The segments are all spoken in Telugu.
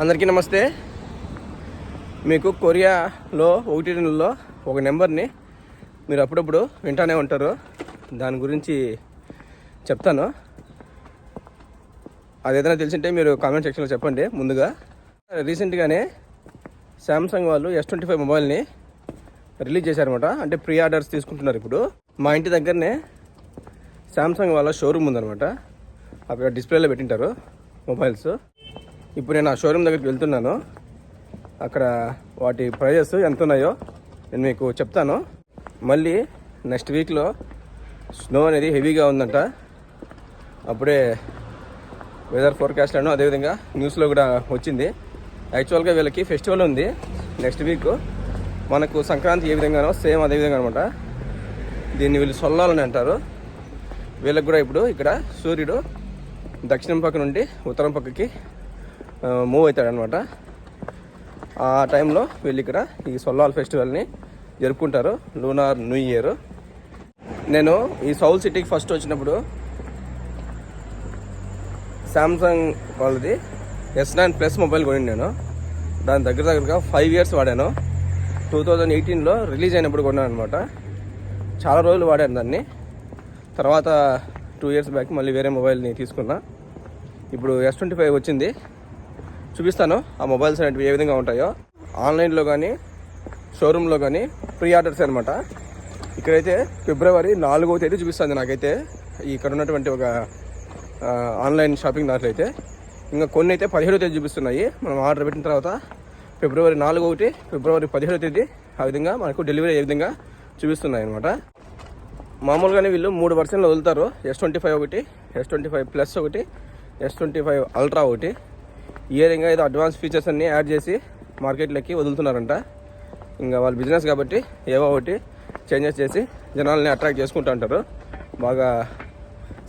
అందరికీ నమస్తే. మీకు కొరియాలో ఒకటి నెలలో ఒక నెంబర్ని మీరు అప్పుడప్పుడు వింటానే ఉంటారు. దాని గురించి చెప్తాను. అది ఏదైనా తెలిసింటే మీరు కామెంట్ సెక్షన్లో చెప్పండి ముందుగా. రీసెంట్గానే శాంసంగ్ వాళ్ళు ఎస్ ట్వంటీ ఫైవ్ మొబైల్ని రిలీజ్ చేశారనమాట అంటే ప్రీ ఆర్డర్స్ తీసుకుంటున్నారు ఇప్పుడు. మా ఇంటి దగ్గరనే శాంసంగ్ వాళ్ళ షోరూమ్ ఉందనమాట అక్కడ డిస్ప్లేలో పెట్టింటారు మొబైల్స్. ఇప్పుడు నేను ఆ షోరూమ్ దగ్గరికి వెళ్తున్నాను. అక్కడ వాటి ప్రైజెస్ ఎంత ఉన్నాయో నేను మీకు చెప్తాను. మళ్ళీ నెక్స్ట్ వీక్లో స్నో అనేది హెవీగా ఉందంట. అప్పుడే వెదర్ ఫోర్కాస్ట్లను అదేవిధంగా న్యూస్లో కూడా వచ్చింది. యాక్చువల్గా వీళ్ళకి ఫెస్టివల్ ఉంది నెక్స్ట్ వీక్ మనకు సంక్రాంతి ఏ విధంగానో సేమ్ అదే విధంగా అనమాట దీన్ని వీళ్ళు సొల్లాలని అంటారు. వీళ్ళకి కూడా ఇప్పుడు ఇక్కడ సూర్యుడు దక్షిణం పక్క నుండి ఉత్తరం పక్కకి మూవ్ అవుతాడనమాట ఆ టైంలో వీళ్ళు ఇక్కడ ఈ సొల్లాల్ ఫెస్టివల్ని జరుపుకుంటారు. Lunar new year. నేను ఈ సౌల్ సిటీకి ఫస్ట్ వచ్చినప్పుడు శాంసంగ్ వాళ్ళది ఎస్ నైన్ ప్లస్ మొబైల్ కొనింది నేను. దాని దగ్గర దగ్గరగా ఫైవ్ ఇయర్స్ వాడాను. టూ థౌజండ్ ఎయిటీన్లో రిలీజ్ అయినప్పుడు కొన్నాను అనమాట చాలా రోజులు వాడాను దాన్ని. తర్వాత టూ ఇయర్స్ బ్యాక్ మళ్ళీ వేరే మొబైల్ని తీసుకున్నా. ఇప్పుడు ఎస్ ట్వంటీ ఫైవ్ వచ్చింది. చూపిస్తాను. ఆ మొబైల్స్ అనేవి ఏ విధంగా ఉంటాయో. ఆన్లైన్లో కానీ షోరూంలో కానీ ప్రీ ఆర్డర్స్ అనమాట ఇక్కడైతే ఫిబ్రవరి నాలుగవ తేదీ చూపిస్తుంది నాకైతే. ఇక్కడ ఉన్నటువంటి ఒక ఆన్లైన్ షాపింగ్ దాంట్లో అయితే. ఇంకా కొన్ని అయితే పదిహేడో తేదీ చూపిస్తున్నాయి. మనం ఆర్డర్ పెట్టిన తర్వాత ఫిబ్రవరి నాలుగు ఒకటి ఫిబ్రవరి పదిహేడో తేదీ ఆ విధంగా మనకు డెలివరీ ఏ విధంగా చూపిస్తున్నాయి అనమాట మామూలుగానే వీళ్ళు మూడు వర్షన్లు వదులుతారు. ఎస్ ట్వంటీ ఫైవ్ ఒకటి ఎస్ ట్వంటీ ఫైవ్ ప్లస్ ఒకటి ఎస్ ట్వంటీ ఫైవ్ అల్ట్రా ఒకటి. ఇయర్ విధంగా ఏదో అడ్వాన్స్ ఫీచర్స్ అన్నీ యాడ్ చేసి మార్కెట్లోకి వదులుతున్నారంట. ఇంకా వాళ్ళ బిజినెస్ కాబట్టి ఏవో ఒకటి చేంజెస్ చేసి జనాల్ని అట్రాక్ట్ చేసుకుంటూ ఉంటారు. బాగా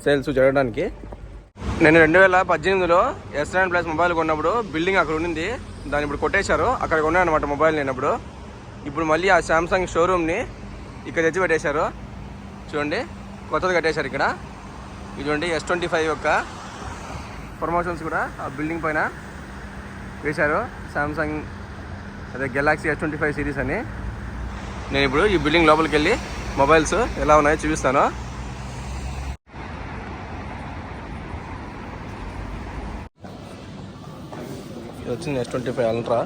సేల్స్ జరగడానికి. నేను రెండు వేల పద్దెనిమిదిలో ఎస్ నైన్ ప్లస్ మొబైల్ కొన్నప్పుడు బిల్డింగ్ అక్కడ ఉండింది. దాన్ని ఇప్పుడు కొట్టేశారు. అక్కడ కొన్నాను అనమాట మొబైల్ నేనప్పుడు ఇప్పుడు మళ్ళీ ఆ శాంసంగ్ షోరూమ్ని ఇక్కడ తెచ్చి పెట్టేశారు. చూడండి కొత్తది కట్టేశారు ఇక్కడ. ఇది చూడండి ఎస్ ట్వంటీ ఫైవ్ యొక్క ప్రమోషన్స్ కూడా ఆ బిల్డింగ్ పైన. వేశారు. సామ్సంగ్ అదే Galaxy S twenty five series అని. నేను ఇప్పుడు ఈ బిల్డింగ్ లోపలికి వెళ్ళి మొబైల్స్ ఎలా ఉన్నాయో చూపిస్తాను. వచ్చింది ఎస్ ట్వంటీ ఫైవ్ అల్ట్రా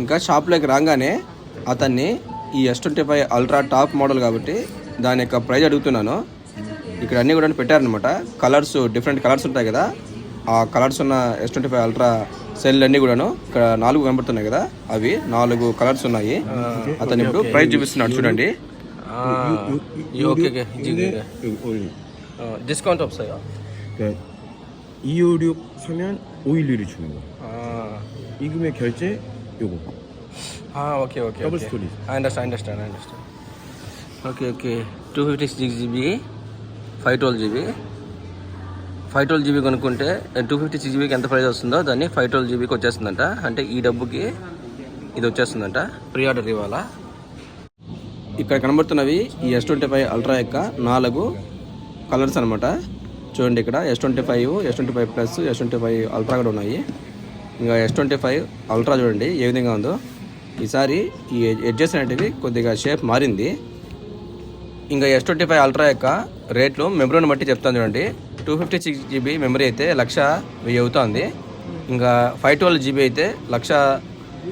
ఇంకా షాప్లోకి రాగానే అతన్ని ఈ S twenty five ultra top model కాబట్టి దాని యొక్క ప్రైజ్ అడుగుతున్నాను. ఇక్కడ అన్నీ కూడా పెట్టారనమాట కలర్స్ డిఫరెంట్ కలర్స్ ఉంటాయి కదా. ఆ కలర్స్ ఉన్న S twenty five ultra cell అన్నీ కూడాను ఇక్కడ నాలుగు కనబడుతున్నాయి కదా అవి నాలుగు కలర్స్ ఉన్నాయి అతను ఇప్పుడు ప్రైజ్ చూపిస్తున్నాడు చూడండి ఓకే 근데 여기 오일. డిస్కౌంట్ వస్తాయా 그러니까 256 사면 511을 주는 거. 이 금액 결제 요거. Okay okay Double stories. Understand understand understand okay okay two fifty six GB five twelve GB five twelve GB కొనుక్కుంటే టూ ఫిఫ్టీ సిక్స్ జీబీకి ఎంత ప్రైస్ వస్తుందో దాన్ని ఫైవ్ ట్వెల్వ్ జీబీకి వచ్చేస్తుందంట. అంటే ఈ డబ్బుకి ఇది వచ్చేస్తుందంట. ప్రీ ఆర్డర్ ఇవ్వాలా? ఇక్కడ కనబడుతున్నవి ఈ ఎస్ ట్వంటీ ఫైవ్ అల్ట్రా యొక్క నాలుగు కలర్స్ అనమాట చూడండి ఇక్కడ S twenty five S twenty five plus S twenty five ultra కూడా ఉన్నాయి. ఇంకా ఎస్ ట్వంటీ ఫైవ్ అల్ట్రా చూడండి ఏ విధంగా ఉందో. ఈసారి ఈ ఎడ్జెస్ అనేటివి కొద్దిగా షేప్ మారింది. ఇంకా ఎస్ ట్వంటీ ఫైవ్ అల్ట్రా యొక్క రేట్లు మెమరీని బట్టి చెప్తాను చూడండి. Two fifty six GB memory అయితే లక్ష వెయ్యి అవుతుంది. ఇంకా ఫైవ్ ట్వెల్వ్ జీబీ అయితే లక్ష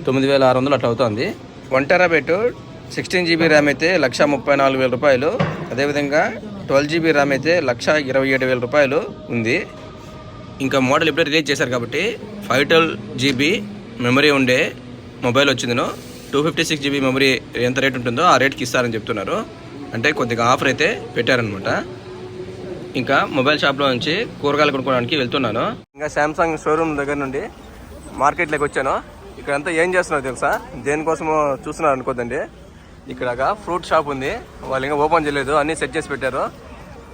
తొమ్మిది వేల ఆరు వందలు అట్లా అవుతుంది. One terabyte sixteen GB RAM అయితే లక్ష ముప్పై నాలుగు వేల రూపాయలు. అదేవిధంగా ట్వెల్వ్ జీబీ ర్యామ్ అయితే లక్ష ఇరవై ఏడు వేల రూపాయలు ఉంది. ఇంకా మోడల్ ఇప్పుడే రిలీజ్ చేశారు కాబట్టి ఫైవ్ ట్వెల్వ్ జీబీ మెమరీ ఉండే mobile వచ్చిందను. Two fifty six GB memory ఎంత రేట్ ఉంటుందో ఆ రేట్కి ఇస్తారని చెప్తున్నారు. అంటే కొద్దిగా ఆఫర్ అయితే పెట్టారనమాట ఇంకా మొబైల్ షాప్లో నుంచి కూరగాయలు కొనుక్కోవడానికి వెళ్తున్నాను. ఇంకా శాంసంగ్ షోరూమ్ దగ్గర నుండి మార్కెట్లోకి వచ్చాను. ఇక్కడంతా ఏం చేస్తున్నారు తెలుసా? దేనికోసమో చూస్తున్నారు అనుకోదండి ఇక్కడ ఫ్రూట్ షాప్ ఉంది. వాళ్ళు ఇంకా ఓపెన్ చేయలేదు. అన్నీ సెట్ చేసి పెట్టారు.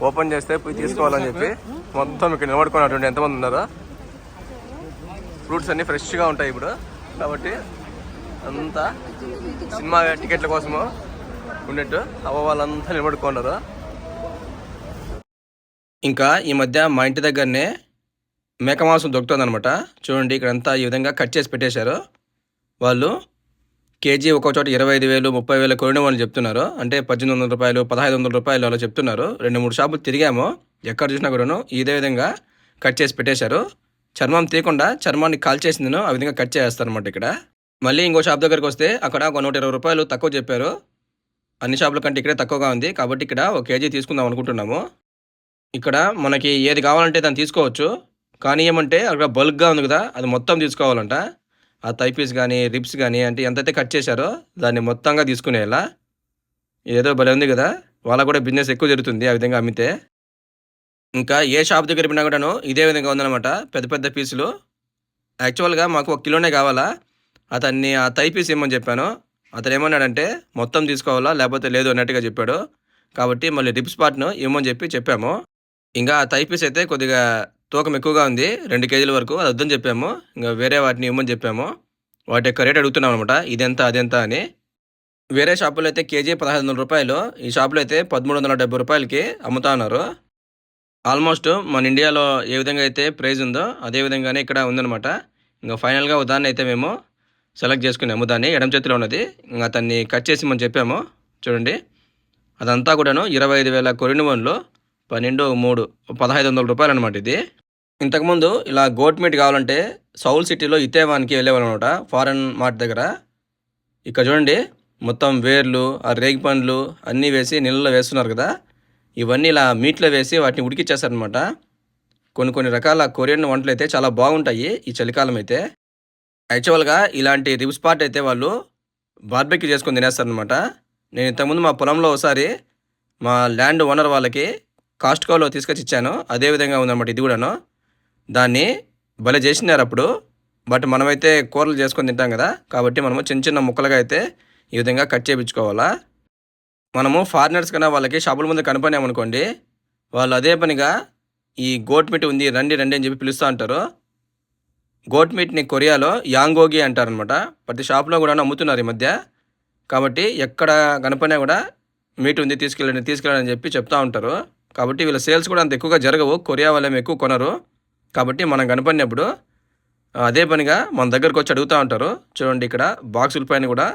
ఓపెన్ చేస్తే పోయి తీసుకోవాలని చెప్పి మొత్తం ఇక్కడ నిలబడుకున్నటువంటి ఎంతమంది ఉన్నారు. ఫ్రూట్స్ అన్నీ ఫ్రెష్గా ఉంటాయి ఇప్పుడు. కాబట్టి అంతా సినిమా టికెట్ల కోసము ఉన్నట్టు అవ్వ వాళ్ళంతా నిలబడుకున్నారు. ఇంకా ఈ మధ్య మా ఇంటి దగ్గరనే మేక మాంసం దొరుకుతుంది అనమాట చూడండి ఇక్కడంతా ఈ విధంగా కట్ చేసి పెట్టేశారు. వాళ్ళు కేజీ ఒక్కో చోట ఇరవై ఐదు వేలు ముప్పై వేలు కొనివ్వని చెప్తున్నారు. అంటే పద్దెనిమిది వందల రూపాయలు పదహైదు వందల రూపాయలు అలా చెప్తున్నారు. రెండు మూడు షాపులు తిరిగాము. ఎక్కడ చూసినా కూడాను ఇదే విధంగా కట్ చేసి పెట్టేశారు. చర్మం తీయకుండా చర్మాన్ని కాల్చేసిందను ఆ విధంగా కట్ చేస్తారు అనమాట ఇక్కడ. మళ్ళీ ఇంకో షాప్ దగ్గరికి వస్తే అక్కడ ఒక నూట ఇరవై రూపాయలు తక్కువ చెప్పారు. అన్ని షాపుల కంటే ఇక్కడే తక్కువగా ఉంది. కాబట్టి ఇక్కడ ఒక కేజీ తీసుకుందాం అనుకుంటున్నాము. ఇక్కడ మనకి ఏది కావాలంటే దాన్ని తీసుకోవచ్చు. కానీ ఏమంటే అక్కడ బల్క్గా ఉంది కదా అది మొత్తం తీసుకోవాలంట. ఆ థై పీస్ కానీ రిప్స్ కానీ అంటే ఎంతైతే కట్ చేశారో దాన్ని మొత్తంగా తీసుకునేలా ఏదో భలే ఉంది కదా వాళ్ళకు కూడా బిజినెస్ ఎక్కువ జరుగుతుంది ఆ విధంగా అమ్మితే. ఇంకా ఏ షాప్ దగ్గర పోయినా కూడాను ఇదే విధంగా ఉందన్నమాట పెద్ద పెద్ద పీసులు. యాక్చువల్గా మాకు ఒక కిలోనే కావాలా? అతన్ని ఆ థై పీస్ ఇమ్మని చెప్పాను. అతను ఏమన్నాడంటే మొత్తం తీసుకోవాలా? లేకపోతే లేదు అన్నట్టుగా చెప్పాడు. కాబట్టి మళ్ళీ రిప్స్ పార్ట్ను ఇమ్మని చెప్పి చెప్పాము. ఇంకా ఆ థై పీస్ అయితే కొద్దిగా తూకం ఎక్కువగా ఉంది. రెండు కేజీల వరకు. అది వద్దని చెప్పాము. ఇంకా వేరే వాటిని ఇవ్వమని చెప్పాము. వాటి యొక్క రేట్ అడుగుతున్నాం అనమాట ఇదెంత అదెంత అని. వేరే షాపులో అయితే కేజీ పదహైదు వందల రూపాయలు. ఈ షాపులో అయితే పదమూడు వందల డెబ్బై రూపాయలకి అమ్ముతా ఉన్నారు ఆల్మోస్ట్ మన ఇండియాలో ఏ విధంగా అయితే ప్రైజ్ ఉందో అదే విధంగానే ఇక్కడ ఉందన్నమాట. ఇంకా ఫైనల్గా ఉదాహరణ అయితే మేము సెలెక్ట్ చేసుకున్నాము. దాన్ని ఎడమ చేతిలో ఉన్నది. ఇంకా అతన్ని కట్ చేసి మనం చెప్పాము. చూడండి. అదంతా కూడాను ఇరవై ఐదు వేల కొరినువన్లు పన్నెండు మూడు పదహైదు వందల రూపాయలు అనమాట ఇది. ఇంతకుముందు ఇలా గోట్ మీట్ కావాలంటే సౌల్ సిటీలో ఇతేవానికి వెళ్ళేవాళ్ళు అనమాట ఫారెన్ మార్ట్ దగ్గర. ఇక్కడ చూడండి మొత్తం వేర్లు ఆ రేగి పండ్లు అన్నీ వేసి నీళ్ళలో వేస్తున్నారు కదా. ఇవన్నీ ఇలా మీట్లో వేసి వాటిని ఉడికిచ్చేస్తారనమాట కొన్ని కొన్ని రకాల కొరియన్ వంటలు అయితే చాలా బాగుంటాయి ఈ చలికాలం అయితే. యాక్చువల్గా ఇలాంటి రిబ్స్ పార్ట్ అయితే వాళ్ళు బార్బెక్యూ చేసుకొని తినేస్తారనమాట నేను ఇంతకుముందు మా పొలంలో ఒకసారి మా ల్యాండ్ ఓనర్ వాళ్ళకి కాస్ట్కోలో తీసుకొచ్చి ఇచ్చాను. అదే విధంగా ఉందన్నమాట ఇది కూడాను. దాన్ని భలే చేసినారు అప్పుడు. బట్ మనమైతే కూరలు చేసుకొని తింటాం కదా. కాబట్టి మనము చిన్న చిన్న ముక్కలుగా అయితే ఈ విధంగా కట్ చేయించుకోవాలా. మనము ఫారినర్స్ కన్నా వాళ్ళకి షాపుల ముందు కనపడినామనుకోండి వాళ్ళు అదే పనిగా ఈ గోట్ మీట్ ఉంది రండి రండి అని చెప్పి పిలుస్తూ ఉంటారు. గోట్ మీట్ని కొరియాలో యాంగోగి అంటారనమాట ప్రతి షాప్లో కూడా అమ్ముతున్నారు ఈ మధ్య. కాబట్టి ఎక్కడ కనపడినా కూడా మీట్ ఉంది తీసుకెళ్ళండి తీసుకెళ్ళండి అని చెప్పి చెప్తా ఉంటారు. కాబట్టి వీళ్ళ సేల్స్ కూడా అంత ఎక్కువగా జరగవు. కొరియా వాళ్ళేమో ఎక్కువ కొనరు. కాబట్టి మనం కనపడినప్పుడు అదే పనిగా మన దగ్గరకు వచ్చి అడుగుతూ ఉంటారు. చూడండి ఇక్కడ బాక్సుల పైన కూడా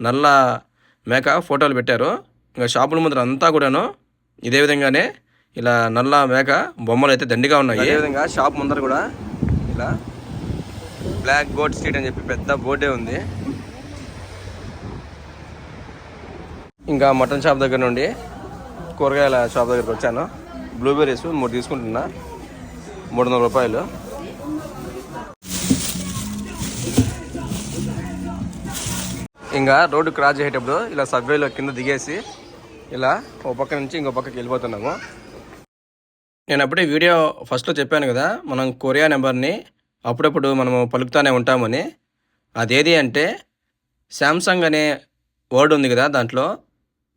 నల్ల మేక ఫోటోలు పెట్టారు. ఇంకా షాపుల ముందర అంతా కూడాను ఇదే విధంగానే ఇలా నల్ల మేక బొమ్మలు అయితే దండిగా ఉన్నాయి. అదేవిధంగా షాప్ ముందర కూడా ఇలా బ్లాక్ బోర్డ్ స్ట్రీట్ అని చెప్పి పెద్ద బోర్డే ఉంది. ఇంకా మటన్ షాప్ దగ్గర నుండి కూరగాయల షాప్ దగ్గరికి వచ్చాను. బ్లూబెర్రీస్ మూడు తీసుకుంటున్నా. మూడు వందల రూపాయలు. ఇంకా రోడ్డు క్రాస్ చేసేటప్పుడు ఇలా సబ్వేలో కింద దిగేసి ఇలా ఓ పక్క నుంచి ఇంకో పక్కకి వెళ్ళిపోతున్నాము. నేను అప్పుడే వీడియో ఫస్ట్లో చెప్పాను కదా మనం కొరియా నెంబర్ని అప్పుడప్పుడు మనము పలుకుతానే ఉంటామని. అదేది అంటే శాంసంగ్ అనే వర్డ్ ఉంది కదా దాంట్లో.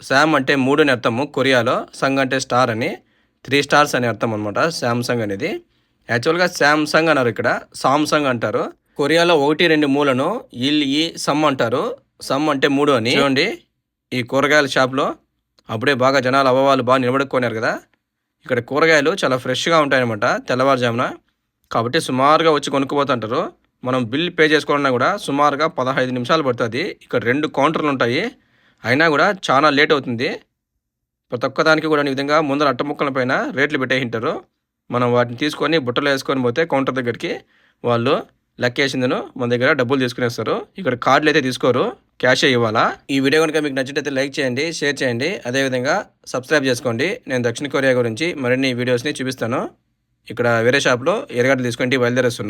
శామ్ అంటే మూడు అని అర్థము. కొరియాలో సంగ్ అంటే స్టార్ అని త్రీ స్టార్స్ అని అర్థం అనమాట శాంసంగ్ అనేది. యాక్చువల్గా శాంసంగ్ అన్నారు ఇక్కడ సామ్సంగ్ అంటారు. కొరియాలో ఒకటి రెండు మూలను ఇల్ ఈ సమ్ అంటారు. సమ్ అంటే మూడు అని. చూడండి ఈ కూరగాయల షాప్లో అప్పుడే బాగా జనాలు అవ్వవాళ్ళు బాగా నిలబడుకున్నారు కదా. ఇక్కడ కూరగాయలు చాలా ఫ్రెష్గా ఉంటాయన్నమాట తెల్లవారుజామున. కాబట్టి సుమారుగా వచ్చి కొనుక్కుపోతుంటారు. మనం బిల్ పే చేసుకోవాలన్నా కూడా సుమారుగా పదహైదు నిమిషాలు పడుతుంది. ఇక్కడ రెండు కౌంటర్లు ఉంటాయి. అయినా కూడా చాలా లేట్ అవుతుంది. ప్రతి ఒక్క దానికి కూడా ఈ విధంగా ముందర అట్ట ముక్కల పైన రేట్లు పెట్టేసింటారు. మనం వాటిని తీసుకొని బుట్టలో వేసుకొని పోతే కౌంటర్ దగ్గరికి వాళ్ళు లెక్కేసిందను మన దగ్గర డబ్బులు తీసుకునేస్తారు. ఇక్కడ కార్డులు అయితే తీసుకోరు. క్యాషే ఇవ్వాలా? ఈ వీడియో కనుక మీకు నచ్చినట్లయితే లైక్ చేయండి షేర్ చేయండి. అదేవిధంగా సబ్స్క్రైబ్ చేసుకోండి. నేను దక్షిణ కొరియా గురించి మరిన్ని వీడియోస్ని చూపిస్తాను. ఇక్కడ వేరే షాప్లో ఎరగడ్డలు తీసుకుంటే బయలుదేరేస్తున్నాను